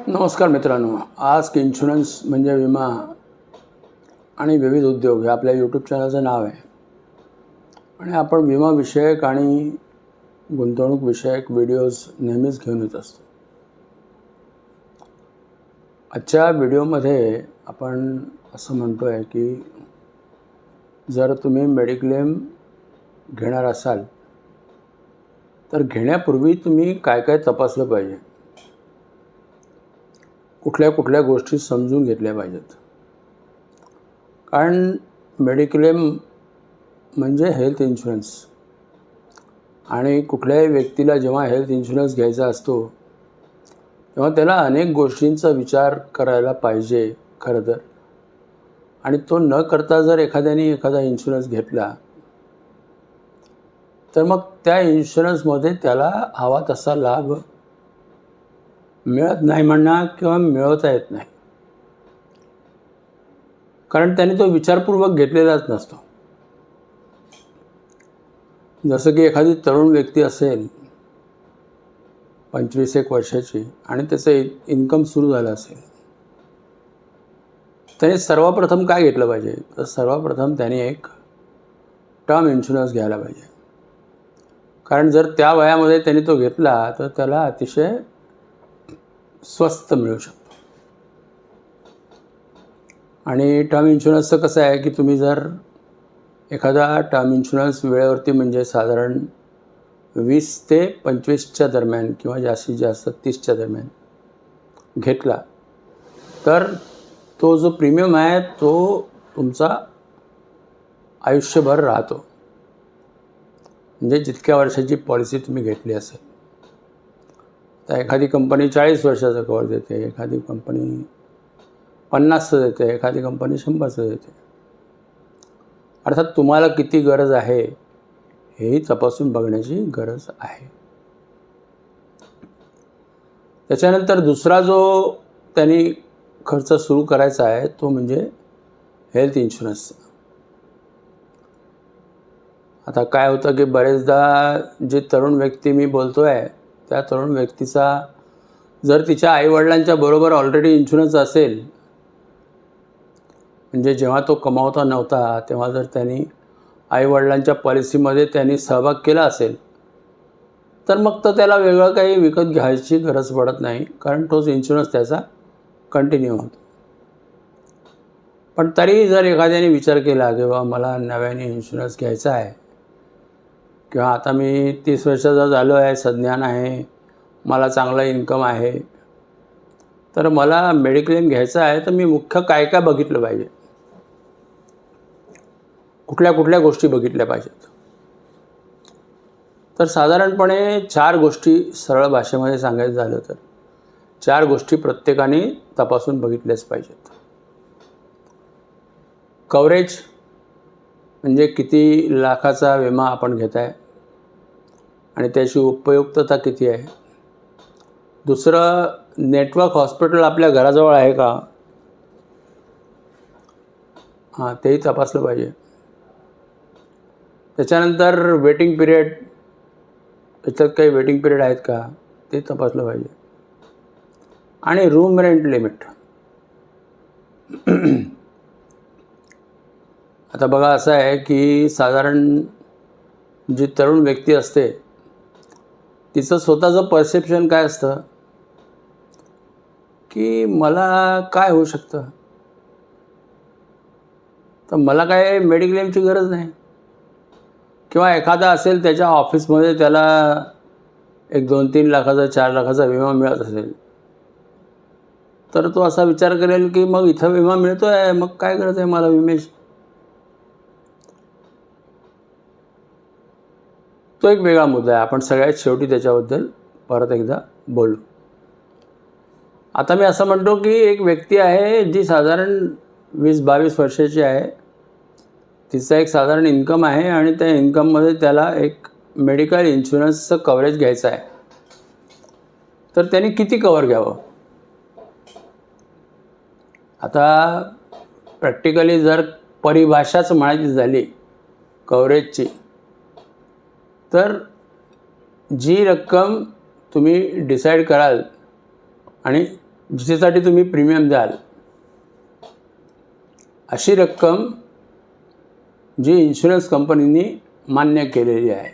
नमस्कार मित्रांनो. Ask insurance म्हणजे विमा आणि विविध उद्योग हे आपल्या यूट्यूब चॅनलचं नाव आहे. आणि आपण विमाविषयक आणि गुंतवणूकविषयक व्हिडिओज नेहमीच घेऊन येत असतो. आजच्या व्हिडिओमध्ये आपण असं म्हणतो आहे की जर तुम्ही मेडिक्लेम घेणार असाल तर घेण्यापूर्वी तुम्ही काय काय तपासलं पाहिजे? कुठल्या कुठल्या गोष्टी समजून घेतल्या पाहिजेत. कारण मेडिक्लेम म्हणजे हेल्थ इन्शुरन्स आणि कुठल्याही व्यक्तीला जेव्हा हेल्थ इन्शुरन्स घ्यायचा असतो तेव्हा त्याला अनेक गोष्टींचा विचार करायला पाहिजे खरं तर. आणि तो न करता जर एखाद्याने एखादा इन्शुरन्स घेतला तर मग त्या इन्शुरन्समध्ये त्याला हवा तसा लाभ मिळत नाही म्हणणार किंवा मिळवता येत नाही. कारण त्याने तो विचारपूर्वक घेतलेलाच नसतो. जसं की एखादी तरुण व्यक्ती असेल पंचवीस एक वर्षाची आणि त्याचं इन्कम सुरू झालं असेल. त्याने सर्वप्रथम काय घेतलं पाहिजे? तर सर्वप्रथम त्याने एक टर्म इन्शुरन्स घ्यायला पाहिजे. कारण जर त्या वयामध्ये त्याने तो घेतला तर त्याला अतिशय स्वस्त मिळू शकतो. आणि टर्म इन्शुरन्सचं कसं आहे की तुम्ही जर एखादा टर्म इन्शुरन्स वेळेवरती म्हणजे साधारण वीस ते पंचवीसच्या दरम्यान किंवा जास्तीत जास्त तीसच्या दरम्यान घेतला तर तो जो प्रीमियम आहे तो तुमचा आयुष्यभर राहतो. म्हणजे जितक्या वर्षाची पॉलिसी तुम्ही घेतली असेल. तर एखादी कंपनी चाळीस वर्षाचं कवर देते एखादी कंपनी पन्नासचं देते एखादी कंपनी शंभरचं देते. अर्थात तुम्हाला किती गरज आहे हेही तपासून बघण्याची गरज आहे. त्याच्यानंतर दुसरा जो त्यांनी खर्च सुरू करायचा आहे तो म्हणजे हेल्थ इन्शुरन्स आता काय होतं की बरेचदा जे तरुण व्यक्ती मी बोलतो आहे त्या तरुण व्यक्तीचा जर तिच्या आईवडिलांच्या बरोबर ऑलरेडी इन्शुरन्स असेल म्हणजे जेव्हा तो कमावता नव्हता तेव्हा जर त्यांनी आईवडिलांच्या पॉलिसीमध्ये त्यांनी सहभाग केला असेल तर मग तर त्याला वेगळं काही विकत घ्यायची गरज पडत नाही कारण तोच इन्शुरन्स त्याचा कंटिन्यू होतो. पण तरी जर एखाद्याने विचार केला की बाबा मला नव्याने इन्शुरन्स घ्यायचा आहे किंवा आता मी तीस वर्षाचा झालो आहे संज्ञान आहे मला चांगला इन्कम आहे. तर मला मेडिक्लेम घ्यायचा आहे तर मी मुख्य काय काय बघितलं पाहिजे? कुठल्या कुठल्या गोष्टी बघितल्या पाहिजेत? तर साधारणपणे चार गोष्टी सरळ भाषेमध्ये सांगायचं झालं तर चार गोष्टी प्रत्येकाने तपासून बघितल्याच पाहिजेत. कवरेज म्हणजे किती लाखाचा विमा आपण घेत आहे आणि त्याची उपयुक्तता किती आहे? दुसरं नेटवर्क हॉस्पिटल आपल्या घराजवळ आहे का? हां तेही तपासलं पाहिजे. त्याच्यानंतर वेटिंग पिरियड त्याच्यात काही वेटिंग पिरियड आहेत का? ते तपासलं पाहिजे. आणि रूम रेंट लिमिट आता बघा असं आहे की साधारण जी तरुण व्यक्ती असते तिचं स्वतःचं परसेप्शन काय असतं? की मला काय होऊ शकतं? तर मला काय मेडिक्लेमची गरज नाही? किंवा एखादा असेल त्याच्या ऑफिसमध्ये त्याला एक दोन तीन लाखाचा चार लाखाचा विमा मिळत असेल तर तो असा विचार करेल की मग इथं विमा मिळतो आहे मग काय गरज आहे मला विम्याची? तो एक वेगळा मुद्दा आहे. आपण सगळ्यात शेवटी त्याच्याबद्दल परत एकदा बोलू. आता मी असं म्हणतो की एक व्यक्ती आहे जी साधारण वीस बावीस वर्षाची आहे. तिचा एक साधारण इन्कम आहे आणि त्या इन्कममध्ये त्याला एक मेडिकल इन्शुरन्सचं कव्हरेज घ्यायचं आहे. तर त्यांनी किती कवर घ्यावं? आता प्रॅक्टिकली जर परिभाषाच म्हणायची झाली कव्हरेजची तर जी रक्कम तुम्ही डिसाईड कराल आणि जिच्यासाठी तुम्ही प्रीमियम द्याल अशी रक्कम जी इन्शुरन्स कंपनीने मान्य केलेली आहे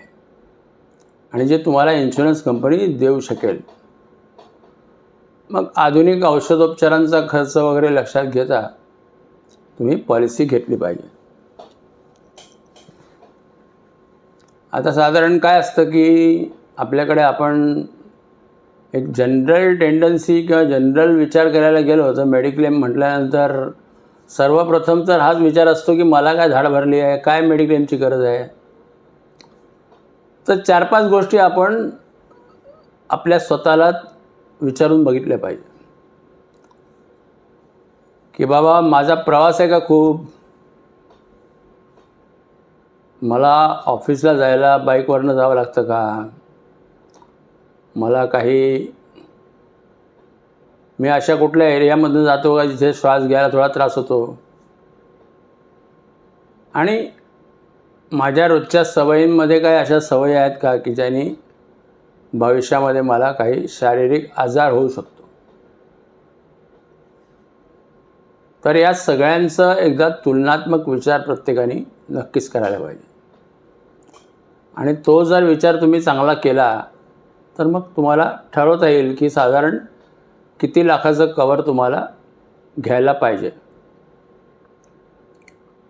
आणि जे तुम्हाला इन्शुरन्स कंपनी देऊ शकेल. मग आधुनिक औषधोपचारांचा खर्च वगैरे लक्षात घेता तुम्ही पॉलिसी घेतली पाहिजे. आता साधारण काय असतं की आपल्याकडे आपण एक जनरल टेंडन्सी किंवा जनरल विचार करायला गेलो तर मेडिक्लेम म्हटल्यानंतर सर्वप्रथम तर हाच विचार असतो की मला काय झाड भरली आहे काय मेडिक्लेमची गरज आहे? तर चार पाच गोष्टी आपण आपल्या स्वतःला विचारून बघितल्या पाहिजे. की बाबा माझा प्रवास आहे का खूप? मला ऑफिसला जायला बाईकवरनं जावं लागतं का? मला काही मी अशा कुठल्या एरियामधून जातो का जिथे श्वास घ्यायला थोडा त्रास होतो? आणि माझ्या रोजच्या सवयींमध्ये काही अशा सवयी आहेत का की ज्यांनी भविष्यामध्ये मला काही शारीरिक आजार होऊ शकतो? तर या सगळ्यांचं एकदा तुलनात्मक विचार प्रत्येकाने नक्कीच करायला पाहिजे. आणि तो जर विचार तुम्ही चांगला केला तर मग तुम्हाला ठरवता येईल की साधारण किती लाखाचं कवर तुम्हाला घ्यायला पाहिजे.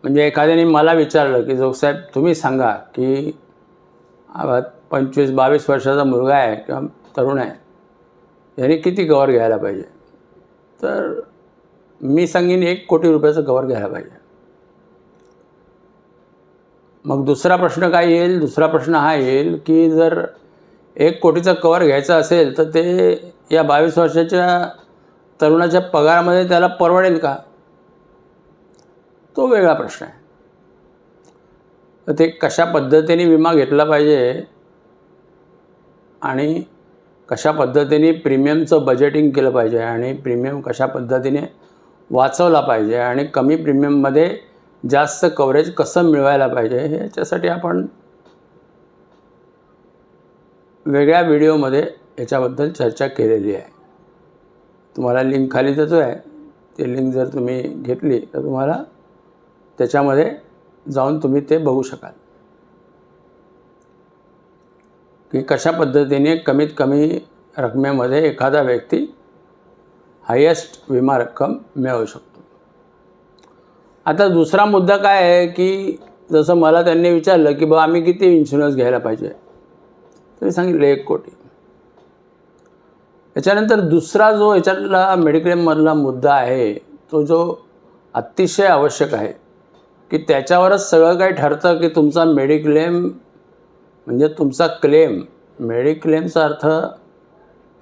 म्हणजे एखाद्याने मला विचारलं की जोगसाहेब तुम्ही सांगा की पंचवीस बावीस वर्षाचा मुलगा आहे किंवा तरुण आहे याने किती कवर घ्यायला पाहिजे? तर मी सांगेन एक कोटी रुपयाचं कवर घ्यायला पाहिजे. मग दुसरा प्रश्न काय येईल? दुसरा प्रश्न हा येईल की जर एक कोटीचं कवर घ्यायचं असेल तर ते या बावीस वर्षाच्या तरुणाच्या पगारामध्ये त्याला परवडेल का? तो वेगळा प्रश्न आहे. तर ते कशा पद्धतीने विमा घेतला पाहिजे आणि कशा पद्धतीने प्रीमियमचं बजेटिंग केलं पाहिजे आणि प्रीमियम कशा पद्धतीने वाचवला पाहिजे आणि कमी प्रीमियममध्ये जास्त कव्हरेज कसं मिळवायला पाहिजे ह्याच्यासाठी आपण वेगळ्या व्हिडिओमध्ये याच्याबद्दल चर्चा केलेली आहे. तुम्हाला लिंक खाली देतो आहे ती लिंक जर तुम्ही घेतली तर तुम्हाला त्याच्यामध्ये जाऊन तुम्ही ते बघू शकाल. की कशा पद्धतीने कमीत कमी रकमेमध्ये एखादा व्यक्ती हायेस्ट विमा रक्कम मिळवू शकतो. आता दुसरा मुद्दा काय आहे की जसं मला त्यांनी विचारलं की बा आम्ही किती इन्शुरन्स घ्यायला पाहिजे? तर मी सांगितलं एक कोटी. याच्यानंतर दुसरा जो याच्यातला मेडिक्लेममधला मुद्दा आहे तो जो अतिशय आवश्यक आहे की त्याच्यावरच सगळं काही ठरतं की तुमचा मेडिक्लेम म्हणजे तुमचा क्लेम मेडिक्लेमचा अर्थ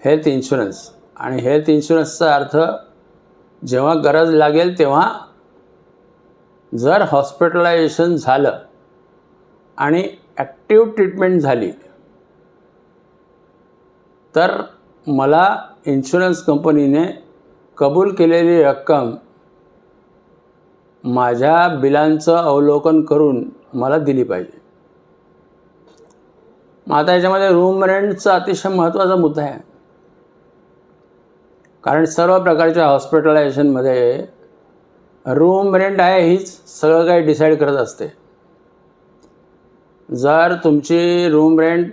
हेल्थ इन्शुरन्स आणि हेल्थ इन्शुरन्सचा अर्थ जेव्हा गरज लागेल तेव्हा जर हॉस्पिटलायझेशन झालं आणि ॲक्टिव्ह ट्रीटमेंट झाली तर मला इन्शुरन्स कंपनीने कबूल केलेली रक्कम माझ्या बिलांचं अवलोकन करून मला दिली पाहिजे. मग आता याच्यामध्ये रूम रेंटचा अतिशय महत्त्वाचा मुद्दा आहे. कारण सर्व प्रकारच्या हॉस्पिटलायझेशनमध्ये रूम रेंट आहे हीच सगळं काही डिसाईड करत असते. जर तुमची रूम रेंट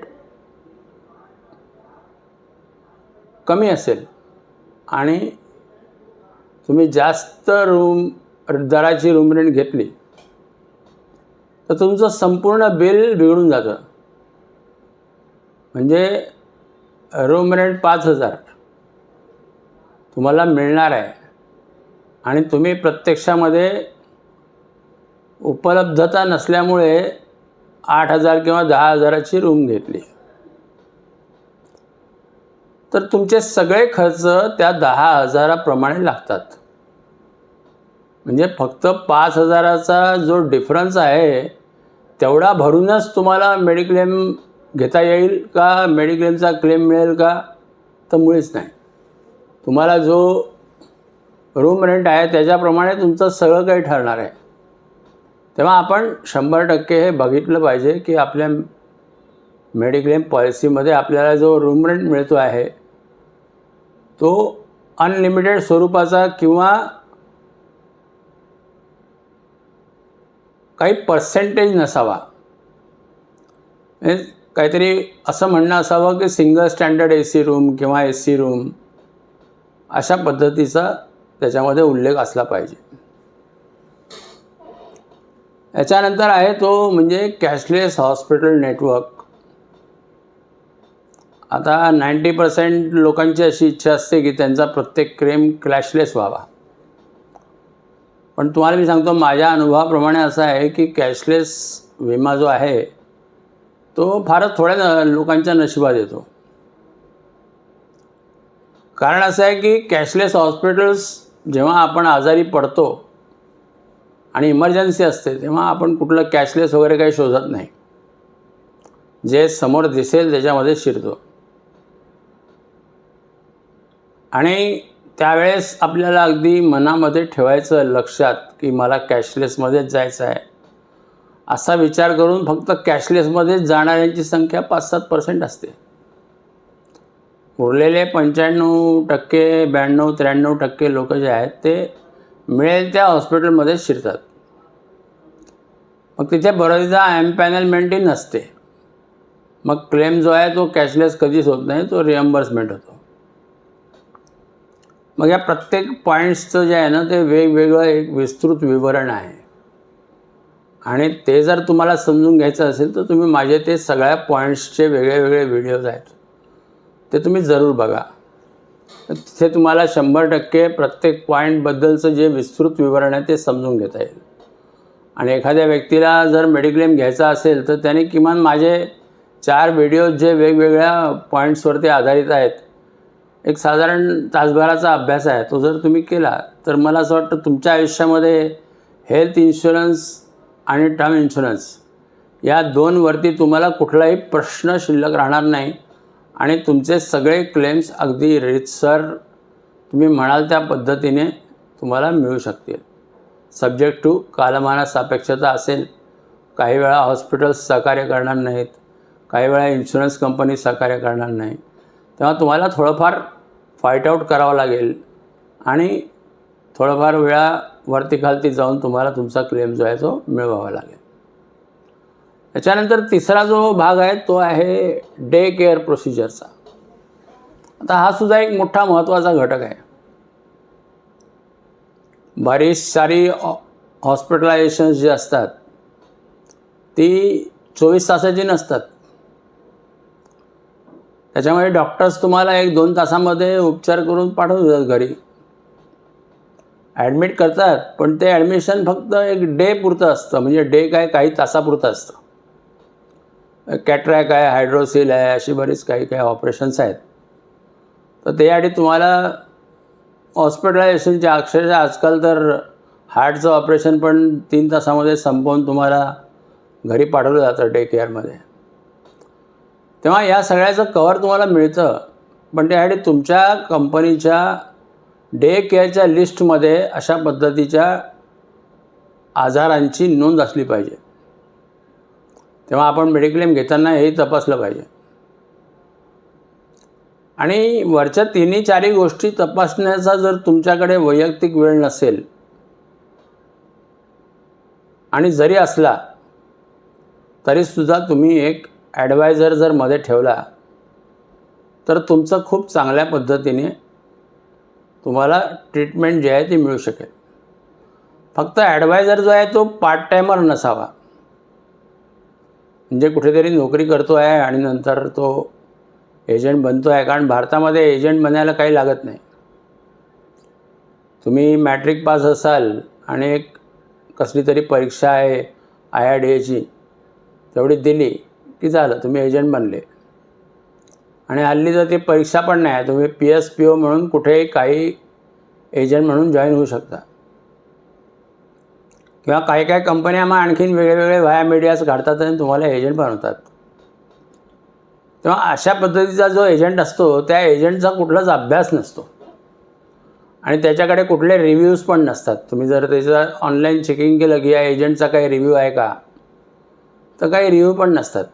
कमी असेल आणि तुम्ही जास्त रूम दराची रूम रेंट घेतली तर तुमचं संपूर्ण बिल बिघडून जातं. म्हणजे रूम रेंट पाच हजार तुम्हाला मिळणार आहे. आणि तुम्ही प्रत्यक्षामध्ये उपलब्धता नसल्यामुळे आठ हजार किंवा दहा हजाराची रूम घेतली. तर तुमचे सगळे खर्च त्या दहा हजाराप्रमाणे लागतात. म्हणजे फक्त पाच हजाराचा जो डिफरन्स आहे तेवढा भरूनच तुम्हाला मेडिक्लेम घेता येईल का? मेडिक्लेमचा क्लेम मिळेल का? तर मुळीच नाही. तुम्हाला जो रूम रेंट आहे त्याच्याप्रमाणे तुमचं सगळं काही ठरणार आहे. तेव्हा आपण शंभर टक्के हे बघितलं पाहिजे की आपल्या मेडिक्लेम पॉलिसीमध्ये आपल्याला जो रूम रेंट मिळतो आहे तो अनलिमिटेड स्वरूपाचा किंवा काही पर्सेंटेज नसावा. काहीतरी असं म्हणणं असावं की single standard A C room किंवा ए सी रूम अशा पद्धतीचा त्याच्यामध्ये उल्लेख असला पाहिजे. याच्यानंतर आहे तो म्हणजे कॅशलेस हॉस्पिटल नेटवर्क आता नाईंटी पर्सेंट लोकांची अशी इच्छा असते की त्यांचा प्रत्येक क्रेम कॅशलेस व्हावा. पण तुम्हाला मी सांगतो माझ्या अनुभवाप्रमाणे असं आहे की कॅशलेस विमा जो आहे तो फारच थोड्या लोकांच्या नशिबात येतो. कारण असं आहे की कॅशलेस हॉस्पिटल्स जेव्हा आपण आजारी पडतो आणि इमर्जन्सी असते तेव्हा आपण कुठलं कॅशलेस वगैरे काही शोधत नाही. जे समोर दिसेल त्याच्यामध्ये शिरतो. आणि त्यावेळेस आपल्याला अगदी मनामध्ये ठेवायचं लक्षात की मला कॅशलेसमध्येच जायचं आहे. असा विचार करून फक्त कॅशलेसमध्येच जाणाऱ्यांची संख्या पाच सात पर्सेंट असते. उरलेले पंच्याण्णव टक्के ब्याण्णव त्र्याण्णव टक्के लोक जे आहेत ते मिळेल त्या हॉस्पिटलमध्ये शिरतात. मग तिथे बऱ्याचदा एम्पॅनलमेंटही नसते. मग क्लेम जो आहे तो कॅशलेस कधीच होत नाही तो रिअम्बर्समेंट होतो. मग या प्रत्येक पॉईंट्सचं जे आहे ना ते वेगवेगळं एक विस्तृत विवरण आहे. आणि ते जर तुम्हाला समजून घ्यायचं असेल तर तुम्ही माझे ते सगळ्या पॉईंट्सचे वेगळे वेगळे व्हिडिओज आहेत. ते तुम्ही जरूर बघा. तिथे तुम्हाला शंभर टक्के प्रत्येक पॉईंटबद्दलचं जे विस्तृत विवरण आहे ते समजून घेता येईल. आणि एखाद्या व्यक्तीला जर मेडिक्लेम घ्यायचा असेल तर त्याने किमान माझे चार व्हिडिओज जे वेगवेगळ्या पॉईंट्सवरती आधारित आहेत एक साधारण तासभराचा अभ्यास आहे तो जर तुम्ही केला तर मला असं वाटतं तुमच्या आयुष्यामध्ये हेल्थ इन्शुरन्स आणि टर्म इन्शुरन्स या दोनवरती तुम्हाला कुठलाही प्रश्न शिल्लक राहणार नाही. आणि तुमचे सगळे क्लेम्स अगदी रितसर तुम्ही म्हणाल त्या पद्धतीने तुम्हाला मिळू शकतील. सब्जेक्ट टू कालमाना सापेक्षता असेल. काही वेळा हॉस्पिटल्स सहकार्य करणार नाहीत. काही वेळा इन्शुरन्स कंपनी सहकार्य करणार नाही. तेव्हा तुम्हाला थोडंफार फाईट आऊट करावं लागेल. आणि थोडंफार वेळा वरती खालती जाऊन तुम्हाला तुमचा क्लेम जो आहे तो मिळवावा लागेल. त्याच्यानंतर तिसरा जो भाग आहे तो आहे डे केअर प्रोसिजरचा आता हा सुद्धा एक मोठा महत्त्वाचा घटक आहे. बरीच सारी हो-, हॉस्पिटलायझेशन्स जी असतात ती चोवीस तासाची नसतात. त्याच्यामुळे डॉक्टर्स तुम्हाला एक दोन तासामध्ये उपचार करून पाठवून देतात घरी. ॲडमिट करतात पण ते ॲडमिशन फक्त एक डे पुरतं असतं म्हणजे डे काय काही तासापुरतं असतं. कॅट्रॅक आहे हायड्रोसिल आहे अशी बरीच काही काही ऑपरेशन्स आहेत. तर त्यासाठी तुम्हाला हॉस्पिटलायझेशनच्या अक्षरशः आजकाल तर हार्टचं ऑपरेशन पण तीन तासामध्ये संपवून तुम्हाला घरी पाठवलं जातं डे केअरमध्ये. तेव्हा या सगळ्याचं कवर तुम्हाला मिळतं पण त्यासाठी तुमच्या कंपनीच्या डे केअरच्या लिस्टमध्ये अशा पद्धतीच्या आजारांची नोंद असली पाहिजे. तेव्हा आपण मेडिक्लेम घेताना हेही तपासलं पाहिजे. आणि वरच्या तिन्ही चारही गोष्टी तपासण्याचा जर तुमच्याकडे वैयक्तिक वेळ नसेल आणि जरी असला तरीसुद्धा तुम्ही एक ॲडवायझर जर मध्ये ठेवला तर तुमचं खूप चांगल्या पद्धतीने तुम्हाला ट्रीटमेंट जी आहे ती मिळू शकेल. फक्त ॲडवायझर जो आहे तो पार्ट टायमर नसावा. म्हणजे कुठेतरी नोकरी करतो आहे आणि नंतर तो एजंट बनतो आहे. कारण भारतामध्ये एजंट बनायला काही लागत नाही. तुम्ही मॅट्रिक पास असाल आणि एक कसली तरी परीक्षा आहे आय आय डी एची तेवढी दिली की झालं तुम्ही एजंट बनले. आणि हल्ली तर ती परीक्षा पण नाही आहे. तुम्ही पी एस पी ओ म्हणून कुठेही काही एजंट म्हणून जॉईन होऊ शकता. किंवा काही काही कंपन्या मग आणखीन वेगवेगळे व्हाया मीडियाज काढतात आणि तुम्हाला एजंट बनवतात. तेव्हा अशा पद्धतीचा जो एजंट असतो त्या एजंटचा कुठलाच अभ्यास नसतो. आणि त्याच्याकडे कुठले रिव्ह्यूज पण नसतात. तुम्ही जर त्याचं ऑनलाईन चेकिंग केलं की या एजंटचा काही रिव्ह्यू आहे का? तर काही रिव्ह्यू पण नसतात.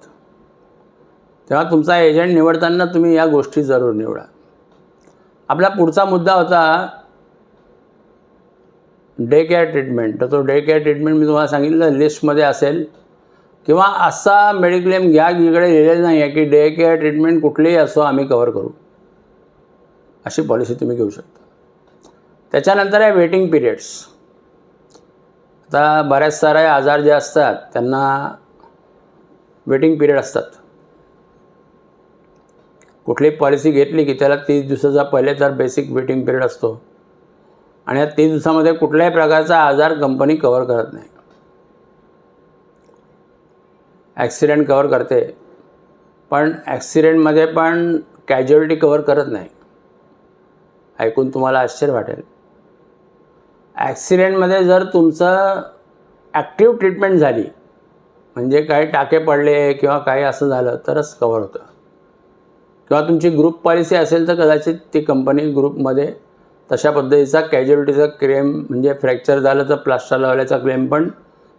तेव्हा तुमचा एजंट निवडताना तुम्ही या गोष्टी जरूर निवडा. आपला पुढचा मुद्दा होता डे केअर ट्रीटमेंट. तर तो डे केअर ट्रीटमेंट मी तुम्हाला सांगितलं लिस्टमध्ये असेल. किंवा असा मेडिक्लेम घ्या की इकडे लिहिलेलं नाही आहे की डे केअर ट्रीटमेंट कुठलीही असो आम्ही कवर करू. अशी पॉलिसी तुम्ही घेऊ शकता. त्याच्यानंतर आहे वेटिंग पिरियड्स. आता बऱ्याच सारे आजार जे असतात त्यांना वेटिंग पिरियड असतात. कुठलीही पॉलिसी घेतली की त्याला तीस दिवसाचा पहिले तर बेसिक वेटिंग पिरियड असतो. आणि या तीन दिवसामध्ये कुठल्याही प्रकारचा आजार कंपनी कवर करत नाही. ॲक्सिडेंट कवर करते. पण ॲक्सिडेंटमध्ये पण कॅज्युअलिटी कवर करत नाही. ऐकून तुम्हाला आश्चर्य वाटेल. ॲक्सिडेंटमध्ये जर तुमचं ॲक्टिव्ह ट्रीटमेंट झाली म्हणजे काही टाके पडले किंवा काही असं झालं तरच कवर होतं. किंवा तुमची ग्रुप पॉलिसी असेल तर कदाचित ती कंपनी ग्रुपमध्ये तशा पद्धतीचा कॅज्युअलिटीचा क्लेम म्हणजे फ्रॅक्चर झालं तर प्लास्टर लावल्याचा क्लेम पण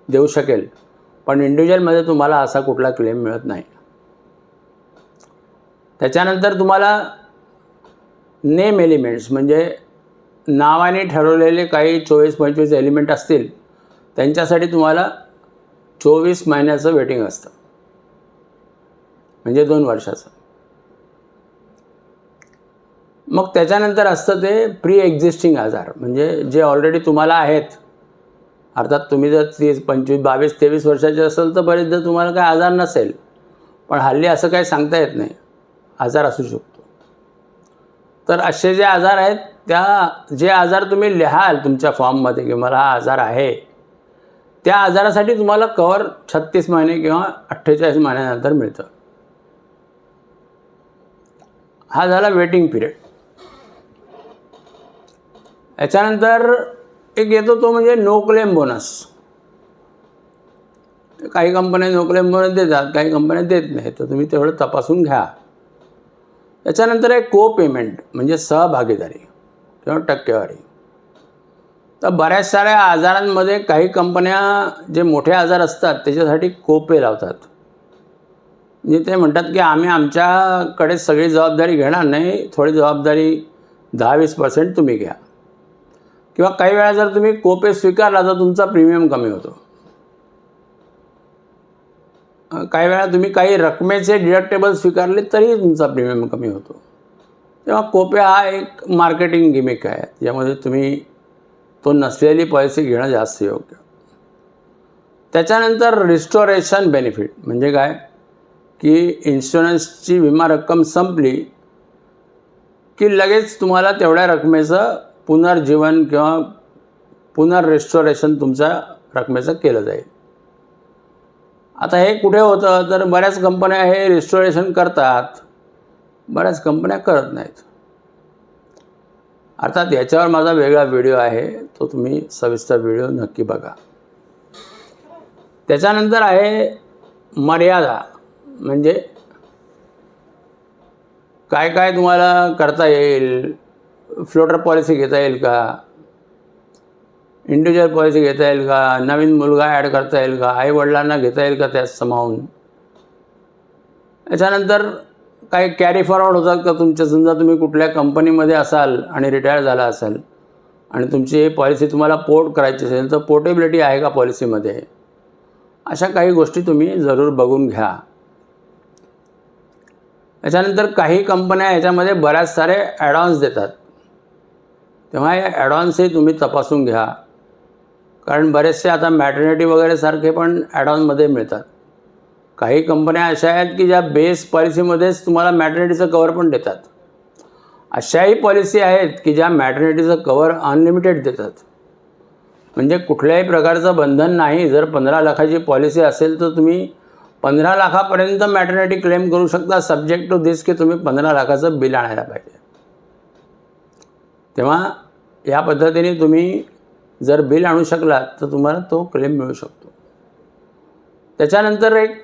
देऊ शकेल. पण इंडिव्हिज्युअलमध्ये तुम्हाला असा कुठला क्लेम मिळत नाही. त्याच्यानंतर तुम्हाला नेम एलिमेंट्स म्हणजे नावाने ठरवलेले काही चोवीस पंचवीस एलिमेंट असतील त्यांच्यासाठी तुम्हाला चोवीस महिन्याचं वेटिंग असतं. म्हणजे दोन वर्षाचं. मग त्याच्यानंतर असतं ते प्री एक्झिस्टिंग आजार. म्हणजे जे ऑलरेडी तुम्हाला आहेत अर्थात तुम्ही जर तीस पंचवीस बावीस तेवीस वर्षाचे असेल तर बरेचदा तुम्हाला काय आजार नसेल. पण हल्ली असं काही सांगता येत नाही. आजार असू शकतो. तर असे जे आजार आहेत त्या जे आजार तुम्ही लिहाल तुमच्या फॉर्ममध्ये की मला हा आजार आहे त्या आजारासाठी तुम्हाला कवर छत्तीस महिने किंवा अठ्ठेचाळीस महिन्यानंतर मिळतं. हा झाला वेटिंग पिरियड याच्यानंतर एक येतो तो म्हणजे नो क्लेम बोनस काही कंपन्या नो क्लेम बोनस देतात काही कंपन्या देत नाही. तर तुम्ही तेवढं तपासून घ्या. त्याच्यानंतर एक को पेमेंट म्हणजे सहभागीदारी किंवा टक्केवारी. तर बऱ्याच साऱ्या आजारांमध्ये काही कंपन्या जे मोठे आजार असतात त्याच्यासाठी कोपे लावतात. म्हणजे ते म्हणतात की आम्ही आमच्याकडे सगळी जबाबदारी घेणार नाही थोडी जबाबदारी दहा वीस पर्सेंट तुम्ही घ्या. किंवा काही वेळा जर तुम्ही कोपे स्वीकारला तर तुमचा प्रीमियम कमी होतो. काही वेळा तुम्ही काही रकमेचे डिडक्टेबल स्वीकारले तरी तुमचा प्रीमियम कमी होतो. तेव्हा कोपे हा एक मार्केटिंग गिमिक आहे ज्यामध्ये तुम्ही तो नसलेली पॉलिसी घेणं जास्त योग्य. त्याच्यानंतर रिस्टोरेशन बेनिफिट म्हणजे काय? की इन्शुरन्सची विमा रक्कम संपली की लगेच तुम्हाला तेवढ्या रकमेचं पुनर्जीवन किंवा पुनर्रेस्टोरेशन तुमच्या रकमेचं केलं जाईल. आता हे कुठे होतं? तर बऱ्याच कंपन्या हे रिस्टोरेशन करतात. बऱ्याच कंपन्या करत नाहीत. अर्थात याच्यावर माझा वेगळा व्हिडिओ आहे. तो तुम्ही सविस्तर व्हिडिओ नक्की बघा. त्याच्यानंतर आहे मर्यादा. म्हणजे काय काय तुम्हाला करता येईल? फ्लोटर पॉलिसी घेता येईल का? इंडिव्हिज्युअल पॉलिसी घेता येईल का? नवीन मुलगा ॲड करता येईल का? आई वडिलांना घेता येईल का त्यात समावून? याच्यानंतर काही कॅरी फॉरवर्ड होतात का तुमच्या? समजा तुम्ही कुठल्या कंपनीमध्ये असाल आणि रिटायर झाला असाल आणि तुमची पॉलिसी तुम्हाला पोर्ट करायची असेल तर पोर्टेबिलिटी आहे का पॉलिसीमध्ये अशा काही गोष्टी तुम्ही जरूर बघून घ्या. याच्यानंतर काही कंपन्या याच्यामध्ये बऱ्याच सारे ॲडॉन्स देतात. तेव्हा हे ॲडॉन्सही तुम्ही तपासून घ्या. कारण बरेचसे आता मॅटर्निटी वगैरे सारखे पण ॲडॉनमध्ये मिळतात. काही कंपन्या अशा आहेत की ज्या बेस पॉलिसीमध्येच तुम्हाला मॅटर्निटीचं कवर पण देतात. अशाही पॉलिसी आहेत की ज्या मॅटर्निटीचं कवर अनलिमिटेड देतात. म्हणजे कुठल्याही प्रकारचं बंधन नाही. जर पंधरा लाखाची पॉलिसी असेल तर तुम्ही पंधरा लाखापर्यंत मॅटर्निटी क्लेम करू शकता सब्जेक्ट टू दिस की तुम्ही पंधरा लाखाचं बिल आणायला पाहिजे. तेव्हा या पद्धतीने तुम्ही जर बिल आणू शकलात तर तुम्हाला तो क्लेम मिळू शकतो. त्याच्यानंतर एक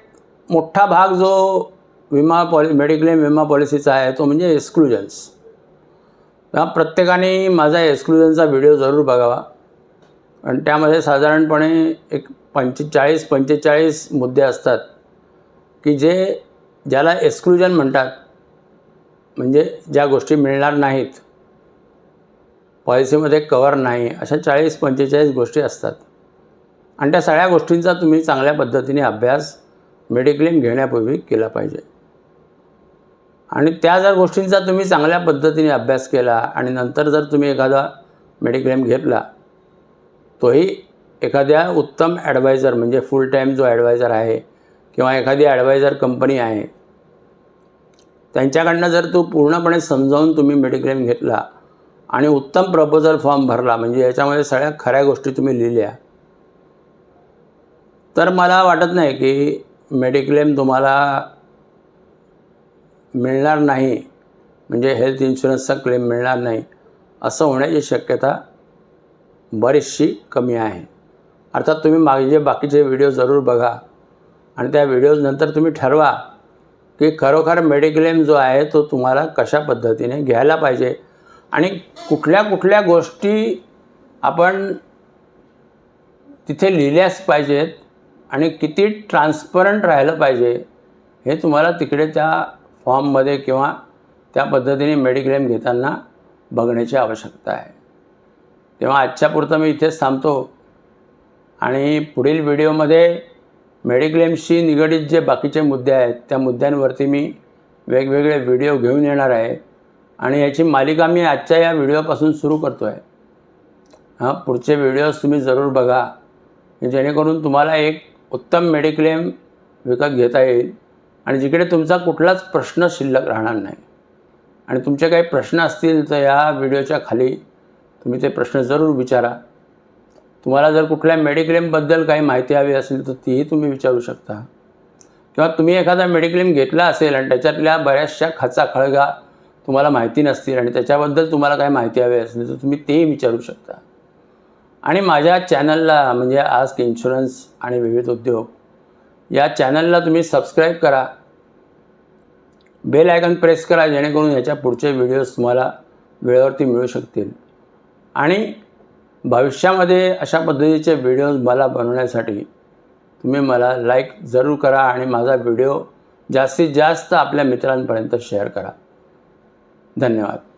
मोठा भाग जो विमा पॉलि मेडिक्लेम विमा पॉलिसीचा आहे तो म्हणजे एक्सक्लुजन्स. प्रत्येकाने माझा एक्सक्लुजनचा व्हिडिओ जरूर बघावा. आणि त्यामध्ये साधारणपणे एक पंचेचाळीस पंचेचाळीस मुद्दे असतात की जे ज्याला एक्सक्लुजन म्हणतात म्हणजे ज्या गोष्टी मिळणार नाहीत पॉलिसीमध्ये कवर नाही अशा चाळीस पंचेचाळीस गोष्टी असतात. आणि त्या सगळ्या गोष्टींचा तुम्ही चांगल्या पद्धतीने अभ्यास मेडिक्लेम घेण्यापूर्वी केला पाहिजे. आणि त्या जर गोष्टींचा तुम्ही चांगल्या पद्धतीने अभ्यास केला आणि नंतर जर तुम्ही एखादा मेडिक्लेम घेतला तोही एखाद्या उत्तम ॲडवायझर म्हणजे फुल टाईम जो ॲडवायझर आहे किंवा एखादी ॲडवायझर कंपनी आहे त्यांच्याकडनं जर तो पूर्णपणे समजावून तुम्ही मेडिक्लेम घेतला आणि उत्तम प्रपोजल फॉर्म भरला. म्हणजे याच्यामध्ये सगळ्या खऱ्या गोष्टी तुम्ही लिहिल्या. तर मला वाटत नाही की मेडिक्लेम तुम्हाला मिळणार नाही. म्हणजे हेल्थ इन्शुरन्सचा क्लेम मिळणार नाही. असं होण्याची शक्यता बरीचशी कमी आहे. अर्थात तुम्ही मागे बाकीचे व्हिडिओ जरूर बघा. आणि त्या व्हिडिओजनंतर तुम्ही ठरवा की खरोखर मेडिक्लेम जो आहे तो तुम्हाला कशा पद्धतीने घ्यायला पाहिजे. आणि कुठल्या कुठल्या गोष्टी आपण तिथे लिहिल्याच पाहिजेत आणि किती ट्रान्सपरंट राहिलं पाहिजे हे तुम्हाला तिकडे त्या फॉर्ममध्ये किंवा त्या पद्धतीने मेडिक्लेम घेताना बघण्याची आवश्यकता आहे. तेव्हा आजच्या पुरतं मी इथेच थांबतो आणि पुढील व्हिडिओमध्ये मेडिक्लेमशी निगडीत जे बाकीचे मुद्दे आहेत त्या मुद्द्यांवरती मी वेगवेगळे व्हिडिओ घेऊन येणार आहे. आणि याची मालिका मी आजच्या या व्हिडिओपासून सुरू करतो आहे हां पुढचे व्हिडिओज तुम्ही जरूर बघा. जेणेकरून तुम्हाला एक उत्तम मेडिक्लेम विकत घेता येईल आणि जिकडे तुमचा कुठलाच प्रश्न शिल्लक राहणार नाही. आणि तुमचे काही प्रश्न असतील तर या व्हिडिओच्या खाली तुम्ही ते प्रश्न जरूर विचारा. तुम्हाला जर कुठल्या मेडिक्लेमबद्दल काही माहिती हवी असेल तर तीही तुम्ही विचारू शकता. किंवा तुम्ही एखादा मेडिक्लेम घेतला असेल आणि त्याच्यातल्या बऱ्याचशा खाचा खळगा तुम्हाला माहिती नसतील आणि त्याच्याबद्दल तुम्हाला काही माहिती हवी असेल तर तुम्ही तेही विचारू शकता. आणि माझ्या चॅनलला म्हणजे आस्क इन्शुरन्स आणि विविध उद्योग या चॅनलला तुम्ही सबस्क्राईब करा. बेल आयकन प्रेस करा जेणेकरून याच्या पुढचे व्हिडिओज तुम्हाला वेळेवरती मिळू शकतील. आणि भविष्यामध्ये अशा पद्धतीचे व्हिडिओज मला बनवण्यासाठी तुम्ही मला लाईक जरूर करा आणि माझा व्हिडिओ जास्तीत जास्त आपल्या मित्रांपर्यंत शेअर करा. धन्यवाद.